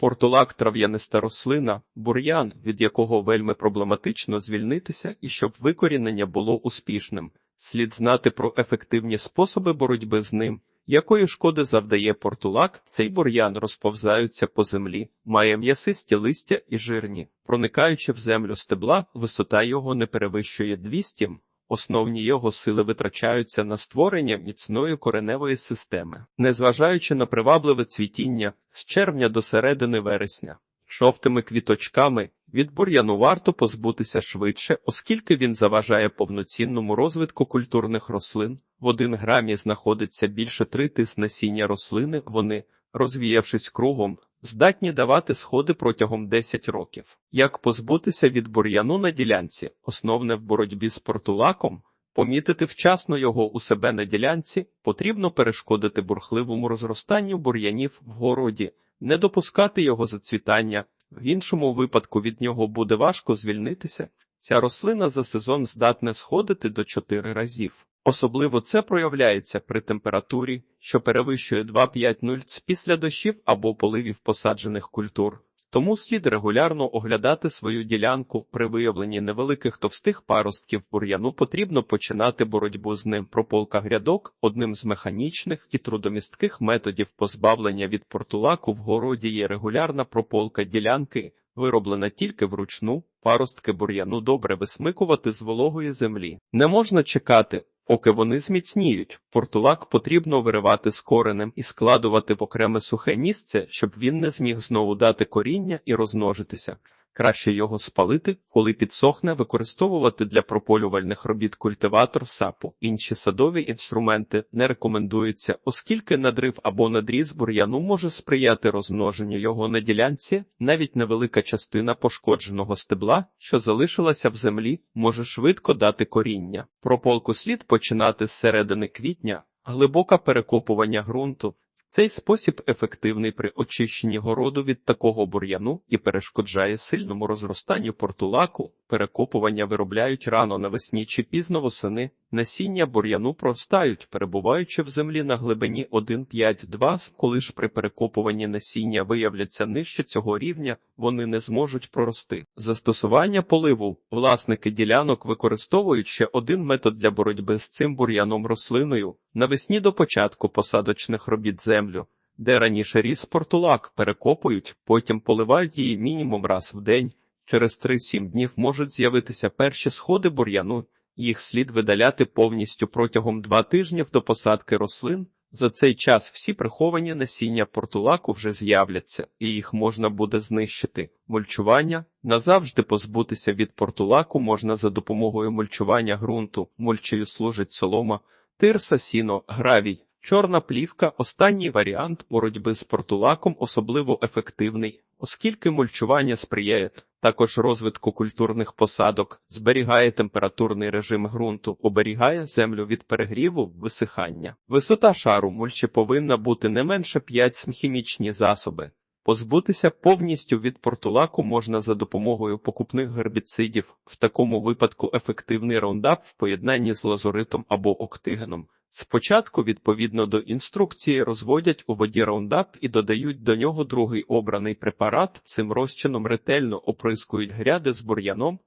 Портулак трав'яниста рослина, бур'ян, від якого вельми проблематично звільнитися і щоб викорінення було успішним. Слід знати про ефективні способи боротьби з ним. Якої шкоди завдає портулак, цей бур'ян розповзаються по землі, має м'ясисті листя і жирні. Проникаючи в землю стебла, висота його не перевищує 200 м. Основні його сили витрачаються на створення міцної кореневої системи, незважаючи на привабливе цвітіння з червня до середини вересня. Жовтими квіточками від бур'яну варто позбутися швидше, оскільки він заважає повноцінному розвитку культурних рослин. В один грамі знаходиться більше тритис насіння рослини, вони, розвіявшись кругом, здатні давати сходи протягом 10 років. Як позбутися від бур'яну на ділянці, основне в боротьбі з портулаком, помітити вчасно його у себе на ділянці, потрібно перешкодити бурхливому розростанню бур'янів в городі, не допускати його зацвітання, в іншому випадку від нього буде важко звільнитися. Ця рослина за сезон здатна сходити до 4 разів. Особливо це проявляється при температурі, що перевищує 2,5-0 після дощів або поливів посаджених культур. Тому слід регулярно оглядати свою ділянку. При виявленні невеликих товстих паростків бур'яну потрібно починати боротьбу з ним. Прополка грядок одним з механічних і трудомістких методів позбавлення від портулаку в городі є регулярна прополка ділянки, вироблена тільки вручну. Паростки бур'яну добре висмикувати з вологої землі. Не можна чекати, поки вони зміцніють. Портулак потрібно виривати з коренем і складувати в окреме сухе місце, щоб він не зміг знову дати коріння і розмножитися. Краще його спалити, коли підсохне, використовувати для прополювальних робіт культиватор сапу. Інші садові інструменти не рекомендуються, оскільки надрив або надріз бур'яну може сприяти розмноженню його на ділянці, навіть невелика частина пошкодженого стебла, що залишилася в землі, може швидко дати коріння. Прополку слід починати з середини квітня, глибоке перекопування ґрунту. Цей спосіб ефективний при очищенні городу від такого бур'яну і перешкоджає сильному розростанню портулаку. Перекопування виробляють рано навесні чи пізно восени. Насіння бур'яну простають, перебуваючи в землі на глибині 1,5-2. Коли ж при перекопуванні насіння виявляться нижче цього рівня, вони не зможуть прорости. Застосування поливу власники ділянок використовують ще один метод для боротьби з цим бур'яном рослиною. Навесні до початку посадочних робіт землю, де раніше ріс портулак, перекопують, потім поливають її мінімум раз в день. Через 3-7 днів можуть з'явитися перші сходи бур'яну, їх слід видаляти повністю протягом 2 тижнів до посадки рослин. За цей час всі приховані насіння портулаку вже з'являться, і їх можна буде знищити. Мульчування назавжди позбутися від портулаку можна за допомогою мульчування ґрунту. Мульчею служить солома, тирса, сіно, гравій. Чорна плівка останній варіант боротьби з портулаком особливо ефективний, оскільки мульчування сприяє також розвитку культурних посадок, зберігає температурний режим ґрунту, оберігає землю від перегріву, висихання. Висота шару мульчі повинна бути не менше 5 хімічні засоби. Позбутися повністю від портулаку можна за допомогою покупних гербіцидів, в такому випадку ефективний раундап в поєднанні з лазуритом або октигеном. Спочатку, відповідно до інструкції, розводять у воді раундап і додають до нього другий обраний препарат. Цим розчином ретельно оприскують гряди з бур'яном.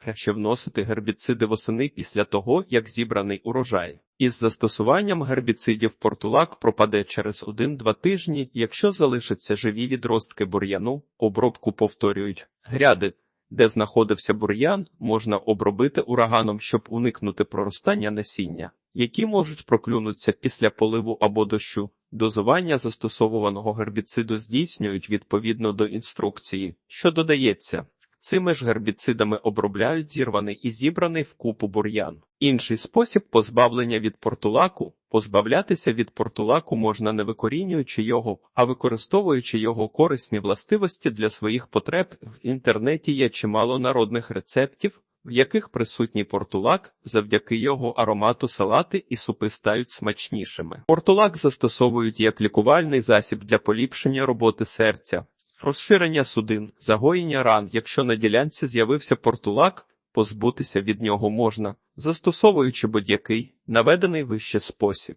Краще вносити гербіциди восени після того, як зібраний урожай. Із застосуванням гербіцидів портулак пропаде через 1-2 тижні, якщо залишаться живі відростки бур'яну, обробку повторюють гряди. Де знаходився бур'ян, можна обробити ураганом, щоб уникнути проростання насіння, які можуть проклюнутися після поливу або дощу. Дозування застосовуваного гербіциду здійснюють відповідно до інструкції, що додається. Цими ж гербіцидами обробляють зірваний і зібраний в купу бур'ян. Інший спосіб позбавлення від портулаку позбавлятися від портулаку можна не викорінюючи його, а використовуючи його корисні властивості для своїх потреб. В інтернеті є чимало народних рецептів, в яких присутній портулак, завдяки його аромату салати і супи стають смачнішими. Портулак застосовують як лікувальний засіб для поліпшення роботи серця. Розширення судин, загоєння ран, якщо на ділянці з'явився портулак, позбутися від нього можна, застосовуючи будь-який наведений вище спосіб.